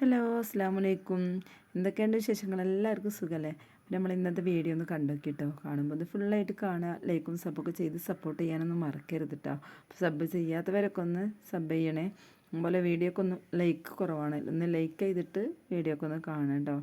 Hello അസ്സാം വലൈക്കും എന്തൊക്കെയുണ്ട് വിശേഷങ്ങൾ? എല്ലാവർക്കും സുഖമല്ലേ നമ്മൾ ഇന്നത്തെ വീഡിയോ ഒന്ന് കണ്ടോക്കിട്ടോ. കാണുമ്പോൾ ഇത് ഫുള്ളായിട്ട് കാണുക ലൈക്കും സബ്ബൊക്കെ ചെയ്ത് സപ്പോർട്ട് ചെയ്യാനൊന്നും മറക്കരുത് കേട്ടോ സബ് ചെയ്യാത്തവരൊക്കെ ഒന്ന് സബ് ചെയ്യണേ. അതുപോലെ വീഡിയോക്ക് ഒന്ന് ലൈക്ക് കുറവാണ്. ഒന്ന് ലൈക്ക് ചെയ്തിട്ട് വീഡിയോ ഒക്കെ ഒന്ന് കാണാം കേട്ടോ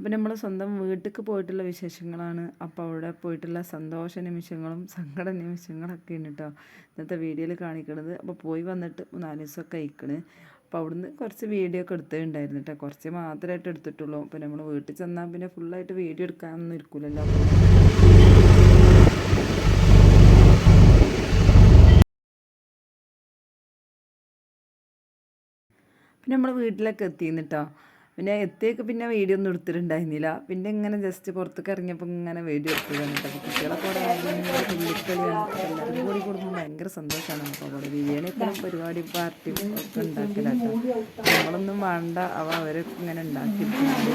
അപ്പോൾ നമ്മൾ സ്വന്തം വീട്ടിലേക്ക് പോയിട്ടുള്ള വിശേഷങ്ങളാണ്. അപ്പോൾ അവിടെ പോയിട്ടുള്ള സന്തോഷ നിമിഷങ്ങളും സങ്കട നിമിഷങ്ങളൊക്കെ ഉണ്ട് കേട്ടോ ഇന്നത്തെ വീഡിയോയിൽ കാണിക്കണത്. അപ്പോൾ പോയി വന്നിട്ട് നാല് ദിവസമൊക്കെ അയക്കണ് അപ്പോൾ അവിടുന്ന് കുറച്ച് വീഡിയോ ഒക്കെ എടുത്തിട്ടുണ്ടായിരുന്നു കേട്ടോ കുറച്ച് മാത്രമായിട്ട് എടുത്തിട്ടുള്ളൂ. അപ്പോൾ നമ്മൾ വീട്ടിൽ ചെന്നാൽ പിന്നെ ഫുള്ളായിട്ട് വീഡിയോ എടുക്കാനൊന്നും ഇരിക്കില്ലല്ലോ പിന്നെ നമ്മൾ വീട്ടിലൊക്കെ എത്തിന്നിട്ടോ പിന്നെ എത്തിയൊക്കെ പിന്നെ വീഡിയോ ഒന്നും എടുത്തിട്ടുണ്ടായിരുന്നില്ല. പിന്നെ ഇങ്ങനെ ജസ്റ്റ് പുറത്തേക്ക് ഇറങ്ങിയപ്പോൾ ഇങ്ങനെ വീഡിയോ എടുത്തതാണ് അപ്പോൾ കുട്ടികളൊക്കെ അവിടെ എല്ലാവരും കൂടി കൂടുമ്പോൾ ഭയങ്കര സന്തോഷമാണ് അപ്പോൾ അവിടെ. ബിരിയാണിയൊക്കെ പരിപാടി പാർട്ടി ഒക്കെ ഉണ്ടാക്കലാട്ടോ നമ്മളൊന്നും വേണ്ട. അവ അവരൊക്കെ ഇങ്ങനെ ഉണ്ടാക്കിയിട്ടുണ്ട്.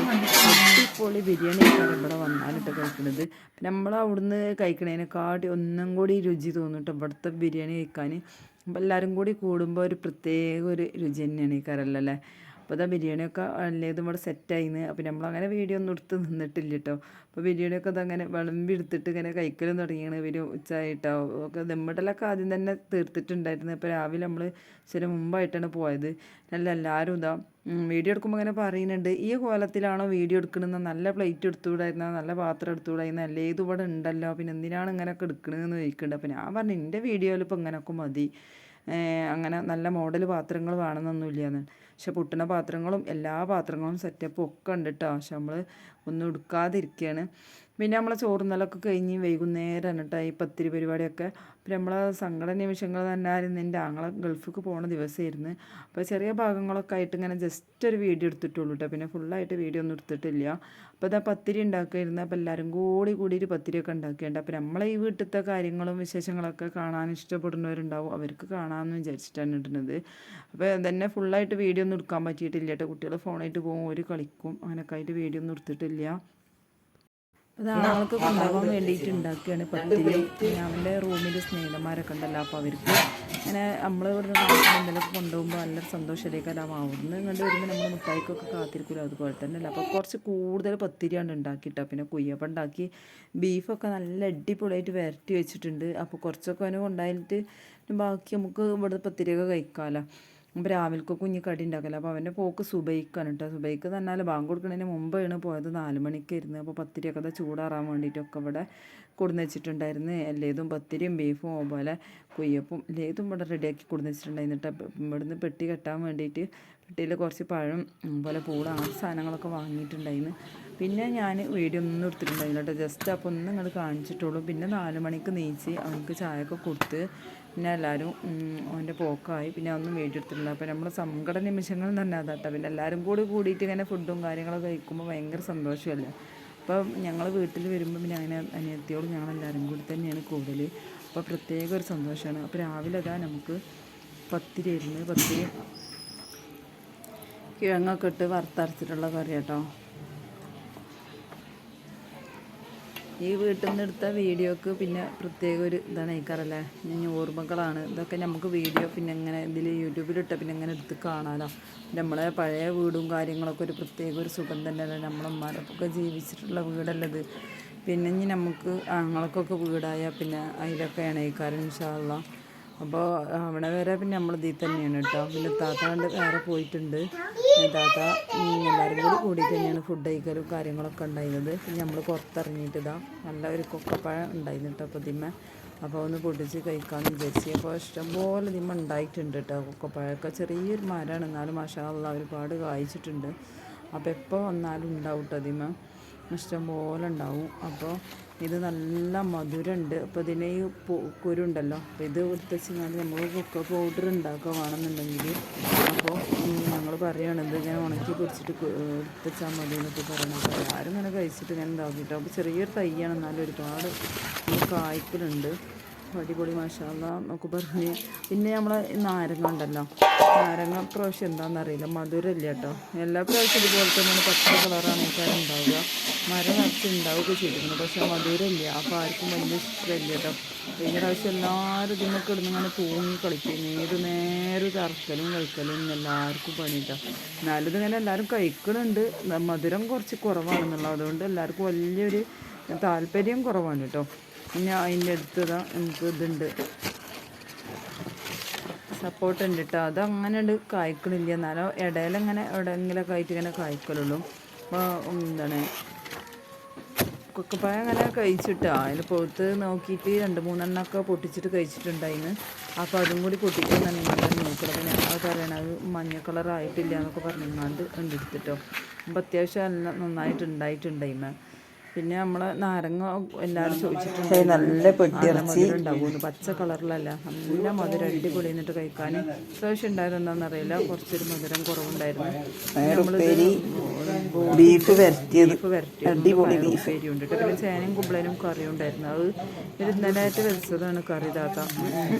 അടിപൊളി ബിരിയാണി ഇവിടെ വന്നാലിട്ട് കഴിക്കുന്നത് പിന്നെ നമ്മൾ അവിടുന്ന് കഴിക്കണതിനെക്കാട്ടി ഒന്നും കൂടി രുചി തോന്നിട്ടോ ഇവിടുത്തെ ബിരിയാണി കഴിക്കാൻ അപ്പം എല്ലാവരും കൂടി കൂടുമ്പോൾ ഒരു പ്രത്യേക ഒരു രുചി തന്നെയാണ് ഈ കരലല്ലേ അപ്പോൾ ഇതാ ബിരിയാണിയൊക്കെ അല്ലേതും ഇവിടെ സെറ്റായിന്ന്. അപ്പോൾ നമ്മളങ്ങനെ വീഡിയോ ഒന്നും എടുത്ത് നിന്നിട്ടില്ല കേട്ടോ അപ്പോൾ ബിരിയാണിയൊക്കെ അതങ്ങനെ വിളമ്പി എടുത്തിട്ട് ഇങ്ങനെ കഴിക്കലും തുടങ്ങിയാണ് ഇവർ ഉച്ചയായിട്ടാവും ഒക്കെ ദമ്മിടലൊക്കെ ആദ്യം തന്നെ തീർത്തിട്ടുണ്ടായിരുന്നു. അപ്പോൾ രാവിലെ നമ്മൾ ചില മുമ്പായിട്ടാണ് പോയത്. നല്ല എല്ലാവരും ഇതാ വീഡിയോ എടുക്കുമ്പോൾ അങ്ങനെ പറയുന്നുണ്ട്. ഈ കോലത്തിലാണോ വീഡിയോ എടുക്കണമെന്ന് നല്ല പ്ലേറ്റ് എടുത്തുകൂടായിരുന്ന? നല്ല പാത്രം എടുത്തുകൂടായിരുന്ന? അല്ലേ ഇവിടെ ഉണ്ടല്ലോ. പിന്നെ എന്തിനാണ് ഇങ്ങനെയൊക്കെ എടുക്കണമെന്ന് ചോദിക്കുന്നുണ്ട്. അപ്പോൾ ഞാൻ പറഞ്ഞു എന്റെ വീഡിയോയിൽ ഇപ്പോൾ ഇങ്ങനെയൊക്കെ മതി. അങ്ങനെ നല്ല മോഡൽ പാത്രങ്ങൾ വേണമെന്നൊന്നുമില്ല പക്ഷെ പൊട്ടുന്ന പാത്രങ്ങളും എല്ലാ പാത്രങ്ങളും സെറ്റപ്പും ഒക്കെ ഉണ്ട് കേട്ടോ പക്ഷെ നമ്മൾ ഒന്നും എടുക്കാതിരിക്കുകയാണ് പിന്നെ നമ്മളെ ചോറുന്നലൊക്കെ കഴിഞ്ഞ് വൈകുന്നേരം കേട്ടോ ഈ പത്തിരി പരിപാടിയൊക്കെ. പിന്നെ നമ്മളെ സങ്കട നിമിഷങ്ങൾ തന്നെ ആയിരുന്നു. എന്റെ ആങ്ങളെ ഗൾഫിക്ക് പോണ ദിവസമായിരുന്നു. അപ്പോൾ ചെറിയ ഭാഗങ്ങളൊക്കെ ആയിട്ട് ഇങ്ങനെ ജസ്റ്റ് ഒരു വീഡിയോ എടുത്തിട്ടുള്ളൂ കേട്ടോ. പിന്നെ ഫുള്ളായിട്ട് വീഡിയോ ഒന്നും എടുത്തിട്ടില്ല. അപ്പോൾ ഇതാ പത്തിരി ഉണ്ടാക്കിയിരുന്നു. അപ്പോൾ എല്ലാവരും കൂടി കൂടി ഒരു പത്തിരിയൊക്കെ ഉണ്ടാക്കിയിട്ടുണ്ട്. അപ്പോൾ നമ്മളെ ഈ വീട്ടിലത്തെ കാര്യങ്ങളും വിശേഷങ്ങളൊക്കെ കാണാൻ ഇഷ്ടപ്പെടുന്നവരുണ്ടാവും. അവർക്ക് കാണാമെന്ന് വിചാരിച്ചിട്ടാണ് ഇടുന്നത്. അപ്പോൾ തന്നെ ഫുള്ളായിട്ട് വീഡിയോ ഒന്നും എടുക്കാൻ പറ്റിയിട്ടില്ല കേട്ടോ. കുട്ടികൾ ഫോണായിട്ട് പോകും ഒരു കളിക്കും. അങ്ങനെയൊക്കെ ആയിട്ട് വീഡിയോ ഒന്നും എടുത്തിട്ടില്ല. അത് ആൾക്ക് കൊണ്ടുപോകാൻ വേണ്ടിയിട്ട് ഉണ്ടാക്കുകയാണ്. പത്തിരി അവന്റെ റൂമിൽ സ്നേഹിതന്മാരൊക്കെ ഉണ്ടല്ലോ അപ്പോൾ അവർക്ക് അങ്ങനെ നമ്മൾ ഇവിടുന്ന് എന്തെങ്കിലുമൊക്കെ കൊണ്ടുപോകുമ്പോൾ നല്ലൊരു സന്തോഷത്തിലേക്കല്ല അവിടുന്ന് ഇങ്ങോട്ട് വരുമ്പോൾ നമ്മൾ മുട്ടായിക്കൊക്കെ കാത്തിരിക്കില്ല അതുപോലെ തന്നെ അല്ല അപ്പോൾ കുറച്ച് കൂടുതൽ പത്തിരിയാണ് ഉണ്ടാക്കിയിട്ടോ. പിന്നെ കുയ്യപ്പം ഉണ്ടാക്കി ബീഫൊക്കെ നല്ല അടിപൊളിയായിട്ട് വരട്ടി വെച്ചിട്ടുണ്ട്. അപ്പോൾ കുറച്ചൊക്കെ അവന് കൊണ്ടായിട്ട് ബാക്കി നമുക്ക് ഇവിടെ പത്തിരിയൊക്കെ കഴിക്കാമല്ലോ അപ്പോൾ രാവിലത്തെ കുഞ്ഞ് കടി ഉണ്ടാക്കല അപ്പോൾ അവന്റെ പോക്ക് സുബൈക്കാണ് കേട്ടോ സുബൈക്ക് തന്നാൽ ബാങ്ക് കൊടുക്കുന്നതിന് മുമ്പാണ് പോയത്. നാല് മണിക്കായിരുന്നു അപ്പോൾ പത്തിരിയൊക്കെ അത് ചൂടാറാൻ വേണ്ടിയിട്ടൊക്കെ ഇവിടെ കൊടുന്ന് വെച്ചിട്ടുണ്ടായിരുന്നു. എല്ലേതും പത്തിരിയും ബീഫും അതുപോലെ കുയ്യപ്പും എല്ലേതും ഇവിടെ റെഡിയാക്കി കൊടുന്ന് വെച്ചിട്ടുണ്ടായിരുന്നു കേട്ടോ ഇവിടുന്ന് പെട്ടി കെട്ടാൻ വേണ്ടിയിട്ട് പെട്ടിയിൽ കുറച്ച് പഴം അതുപോലെ പൂള ആ സാധനങ്ങളൊക്കെ വാങ്ങിയിട്ടുണ്ടായിരുന്നു. പിന്നെ ഞാൻ വീഡിയോ ഒന്നും എടുത്തിട്ടുണ്ടായിരുന്നു കേട്ടോ ജസ്റ്റ് അപ്പോൾ ഒന്നും ഇങ്ങോട്ട് കാണിച്ചിട്ടുള്ളൂ. പിന്നെ നാല് മണിക്ക് നീച്ച് അവനക്ക് ചായയൊക്കെ കൊടുത്ത് പിന്നെ എല്ലാവരും അവന്റെ പോക്കായി. പിന്നെ ഒന്നും വീഡിയോ എടുത്തിട്ടില്ല അപ്പോൾ നമ്മൾ സങ്കട നിമിഷങ്ങൾ തന്നെ അതാട്ടോ. പിന്നെ എല്ലാവരും കൂടി കൂടിയിട്ട് ഇങ്ങനെ ഫുഡും കാര്യങ്ങളൊക്കെ കഴിക്കുമ്പോൾ ഭയങ്കര സന്തോഷമല്ലേ? അപ്പോൾ ഞങ്ങൾ വീട്ടിൽ വരുമ്പോൾ പിന്നെ അങ്ങനെ അനിയത്തിയോട് ഞങ്ങളെല്ലാവരും കൂടി തന്നെയാണ് കൂടുതൽ അപ്പോൾ പ്രത്യേക ഒരു സന്തോഷമാണ് അപ്പോൾ രാവിലെ അതാ നമുക്ക് പത്തിരി ഇരുന്ന് പത്തിരി കിഴങ്ങൊക്കെ ഇട്ട് വറുത്തരച്ചിട്ടുള്ള കറി കേട്ടോ ഈ വീട്ടിൽ നിന്ന് എടുത്ത വീഡിയോക്ക് പിന്നെ പ്രത്യേക ഒരു ഇതാണ് അയക്കാറല്ലേ? ഞാൻ ഓർമ്മകളാണ്. ഇതൊക്കെ നമുക്ക് വീഡിയോ പിന്നെ ഇങ്ങനെ ഇതിൽ യൂട്യൂബിലിട്ട പിന്നെ ഇങ്ങനെ എടുത്ത് കാണാനോ നമ്മളെ പഴയ വീടും കാര്യങ്ങളൊക്കെ ഒരു പ്രത്യേക ഒരു സുഖം തന്നെയല്ലേ? നമ്മളമ്മമാരൊക്കെ ജീവിച്ചിട്ടുള്ള വീടല്ലത് പിന്നെ ഇനി നമുക്ക് ആങ്ങളൊക്കെ വീടായാൽ പിന്നെ അതിലൊക്കെ അയക്കാറ് ഇൻഷാള്ള അപ്പോൾ അവിടെ വരെ പിന്നെ നമ്മൾ ഇതിൽ തന്നെയാണ് കേട്ടോ. പിന്നെ താത്ത കണ്ട് വേറെ പോയിട്ടുണ്ട്. താത്ത എല്ലാവരും കൂടി കൂടി തന്നെയാണ് ഫുഡ് കഴിക്കലും കാര്യങ്ങളൊക്കെ ഉണ്ടായിരുന്നത്. പിന്നെ നമ്മൾ പുറത്തിറങ്ങിയിട്ട് ഇതാ നല്ല ഒരു കൊക്കപ്പഴം ഉണ്ടായിരുന്നു കേട്ടോ അപ്പോൾ അപ്പോൾ ഒന്ന് പൊടിച്ച് കഴിക്കാമെന്ന് വിചാരിച്ചു. അപ്പോൾ ഇഷ്ടംപോലെ ഇതിമ്മ ഉണ്ടായിട്ടുണ്ട് കേട്ടോ കൊക്കപ്പഴമൊക്കെ. ചെറിയൊരു മരമാണ്. എന്നാലും മഷാള്ള ഒരുപാട് കായ്ച്ചിട്ടുണ്ട്. അപ്പോൾ എപ്പോൾ വന്നാലും ഉണ്ടാവും കേട്ടോ ഇതിമ്മ ഇഷ്ടംപോലെ ഉണ്ടാവും അപ്പോൾ ഇത് നല്ല മധുരമുണ്ട് അപ്പോൾ ഇതിന് ഈ കുരുണ്ടല്ലോ. അപ്പോൾ ഇത് എടുത്ത് വെച്ചാൽ നമ്മൾ കുക്ക പൗഡർ ഉണ്ടാക്കുക വേണമെന്നുണ്ടെങ്കിൽ അപ്പോൾ ഞങ്ങൾ പറയുകയാണിത് ഇങ്ങനെ ഉണക്കി പൊടിച്ചിട്ട് എടുത്ത് വെച്ചാൽ മതി എന്നൊക്കെ പറയണം അപ്പോൾ ആരും ഇങ്ങനെ കഴിച്ചിട്ട് ഞാൻ ഉണ്ടാക്കിയിട്ട് അപ്പോൾ ചെറിയൊരു തയ്യാണ് എന്നാലും ഒരുപാട് കായ്ക്കലുണ്ട്. അടിപൊളി മാഷാല്ല നമുക്ക് പറഞ്ഞ് പിന്നെ നമ്മൾ നാരങ്ങ ഉണ്ടല്ലോ. നാരങ്ങ പ്രാവശ്യം എന്താണെന്നറിയില്ല മധുരമില്ല കേട്ടോ. എല്ലാ പ്രാവശ്യം ഇതുപോലെ തന്നെയാണ് പച്ച കളറാണ് ആൾക്കാർ ഉണ്ടാവുക. മരം നിറച്ച് ഉണ്ടാവുകയൊക്കെ ചെയ്തിരുന്നു പക്ഷെ മധുരമില്ല. അപ്പോൾ ആർക്കും വലിയ ഇഷ്ടമില്ല കേട്ടോ. കഴിഞ്ഞ പ്രാവശ്യം എല്ലാവരും ഇതിനൊക്കെ ഇടുന്ന് ഇങ്ങനെ തൂങ്ങി കളിക്കും. ഏത് നേരം തറക്കലും കഴിക്കലും എല്ലാവർക്കും പണിയിട്ടോ എന്നാലും ഇതിങ്ങനെ എല്ലാവരും കഴിക്കുന്നുണ്ട് മധുരം കുറച്ച് കുറവാണെന്നുള്ളത് അതുകൊണ്ട് എല്ലാവർക്കും വലിയൊരു താല്പര്യം കുറവാണ് കേട്ടോ. പിന്നെ അതിന്റെ അടുത്തതാ നമുക്ക് ഇതുണ്ട്. സപ്പോർട്ട് ഉണ്ട് കേട്ടോ അത് അങ്ങനെ ഉണ്ട് കായ്ക്കണില്ല. എന്നാലും ഇടയിലങ്ങനെ എവിടെയെങ്കിലൊക്കെ ആയിട്ട് ഇങ്ങനെ കായ്ക്കലുള്ളൂ. അപ്പോൾ എന്താണ് കൊക്കപ്പായ അങ്ങനെ കഴിച്ചിട്ടാ. അതിൽ പുറത്ത് നോക്കിയിട്ട് രണ്ട് മൂന്നെണ്ണമൊക്കെ പൊട്ടിച്ചിട്ട് കഴിച്ചിട്ടുണ്ടായിന്. അപ്പോൾ അതും കൂടി പൊട്ടിക്കുന്നുണ്ടെങ്കിൽ നോക്കണം അപ്പോൾ ഞങ്ങൾ പറയണത് അത് മഞ്ഞ കളർ ആയിട്ടില്ല എന്നൊക്കെ പറഞ്ഞാണ്ട് ഉണ്ട് എടുത്തിട്ടോ അപ്പോൾ അത്യാവശ്യം നന്നായിട്ട് ഉണ്ടായിട്ടുണ്ടായിമ പിന്നെ നമ്മളെ നാരങ്ങ എല്ലാരും ചോദിച്ചിട്ടുണ്ട്. നല്ല പെട്ടിയിറച്ചി ഉണ്ടാവുമെന്ന് പച്ച കളറിലല്ല. നല്ല മധുരം അടിപൊളി എന്നിട്ട് കഴിക്കാൻ പ്രാവശ്യം ഉണ്ടായത് എന്താണെന്നറിയില്ല കുറച്ചൊരു മധുരം കുറവുണ്ടായിരുന്നു. ബീഫ് വരട്ടിയത്. ബീഫ് വരട്ടിയത്. ഉണ്ട് പിന്നെ ചേനയും കുമ്പളനും കറിയും ഉണ്ടായിരുന്നു. അത് ഒരു ഇന്നലെയായിട്ട് വെച്ചതാണ് കറി താത്ത.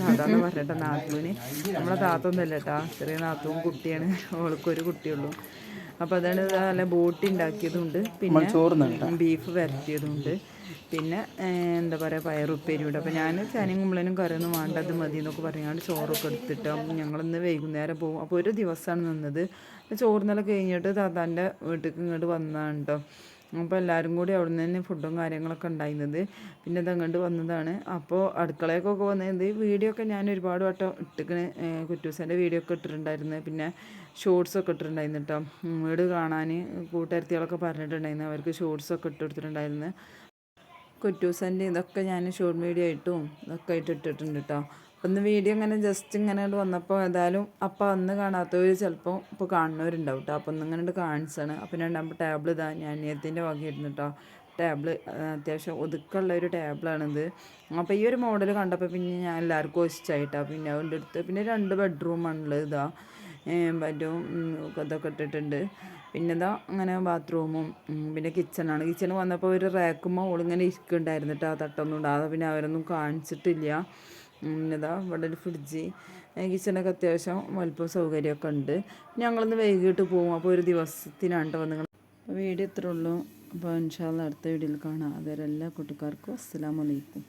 താത്താന്ന് പറഞ്ഞിട്ട് നാത്തൂന് നമ്മളെ താത്ത ഒന്നല്ല കേട്ടാ. ചെറിയ നാത്തവും കുട്ടിയാണ്. അവൾക്കൊരു കുട്ടിയുള്ളൂ. അപ്പോൾ അതാണ് നല്ല ബോട്ടി ഉണ്ടാക്കിയതുണ്ട് പിന്നെ ബീഫ് വരട്ടിയതുണ്ട്. പിന്നെ എന്താ പറയുക പയറുപ്പേരി ഇവിടെ അപ്പോൾ ഞാൻ ചേനയും കുമ്പളനും കറിയൊന്നും വേണ്ടത് മതി എന്നൊക്കെ പറയാണ്ട് ചോറൊക്കെ എടുത്തിട്ട് ഞങ്ങളിന്ന് വൈകുന്നേരം പോകും അപ്പോൾ ഒരു ദിവസമാണ് നിന്നത്. ചോറിനെല്ലാം കഴിഞ്ഞിട്ട് താത്താന്റെ വീട്ടിലേക്ക് ഇങ്ങോട്ട് വന്നതാണ് കേട്ടോ അപ്പോൾ എല്ലാവരും കൂടി അവിടെ നിന്ന് തന്നെ ഫുഡും കാര്യങ്ങളൊക്കെ ഉണ്ടായിരുന്നത്. പിന്നെ ഇത് അങ്ങോട്ട് വന്നതാണ്. അപ്പോൾ അടുക്കളയൊക്കെ വന്നത് വീഡിയോ ഒക്കെ ഞാൻ ഒരുപാട് വട്ടം ഇട്ടിക്കണ്. കുറ്റൂസന്റെ വീഡിയോ ഒക്കെ ഇട്ടിട്ടുണ്ടായിരുന്നു. പിന്നെ ഷോർട്സ് ഒക്കെ ഇട്ടിട്ടുണ്ടായിരുന്നു കേട്ടോ വീട് കാണാൻ കൂട്ടുകാരത്തികളൊക്കെ പറഞ്ഞിട്ടുണ്ടായിരുന്നു. അവർക്ക് ഷോർട്സ് ഒക്കെ ഇട്ട് കൊടുത്തിട്ടുണ്ടായിരുന്നു. കുറ്റൂസന്റെ ഇതൊക്കെ ഞാൻ ഷോർട്ട് വീഡിയോ ഇട്ടും ഇതൊക്കെ ആയിട്ട് ഇട്ടിട്ടുണ്ട് കേട്ടോ ഇന്ന് വീഡിയോ ഇങ്ങനെ ജസ്റ്റ് ഇങ്ങനെ വന്നപ്പോൾ ഏതായാലും അപ്പം അന്ന് കാണാത്തവർ ചിലപ്പോൾ ഇപ്പോൾ കാണുന്നവരുണ്ടാവും കേട്ടോ അപ്പം ഇന്ന് ഇങ്ങനെ കാണിച്ചാണ് അപ്പം രണ്ടാമത്തെ ടേബിൾ ഇതാ ഞാൻ അനിയത്തിന്റെ വകയായിരുന്നു കേട്ടോ ടേബിൾ അത്യാവശ്യം ഒതുക്കമുള്ള ഒരു ടേബിളാണിത് അപ്പോൾ ഈ ഒരു മോഡൽ കണ്ടപ്പോൾ പിന്നെ ഞാൻ എല്ലാവർക്കും ഇഷ്ടമായിട്ടാണ് പിന്നെ അവന്റെ അടുത്ത് പിന്നെ രണ്ട് ബെഡ്റൂമാണുള്ളത് ഇതാ. ബെഡ്റൂം ഇതൊക്കെ ഇട്ടിട്ടുണ്ട്. പിന്നെ ഇതാ അങ്ങനെ ബാത്റൂമും പിന്നെ കിച്ചണാണ്. കിച്ചണ് വന്നപ്പോൾ ഒരു റാക്കുമ്പോൾ ഓളിങ്ങനെ ഇരിക്കുന്നുണ്ടായിരുന്നു കേട്ടോ ആ തട്ടൊന്നും ഇടാതെ. പിന്നെ അവരൊന്നും കാണിച്ചിട്ടില്ല. പിന്നെന്താ ഇവിടെ ഒരു ഫ്രിഡ്ജ് കിച്ചണൊക്കെ അത്യാവശ്യം വലിപ്പം സൗകര്യമൊക്കെ ഉണ്ട്. ഞങ്ങളൊന്ന് വൈകിട്ട് പോകും അപ്പോൾ ഒരു ദിവസത്തിനാണ് കേട്ടോ വന്ന് വീഡിയോ ഇത്രേ ഉള്ളൂ. അപ്പോൾ ഇൻഷാല്ല അടുത്ത വീഡിയോയിൽ കാണാം. അതുവരെ എല്ലാ കൂട്ടുകാർക്കും അസ്സലാമലൈക്കും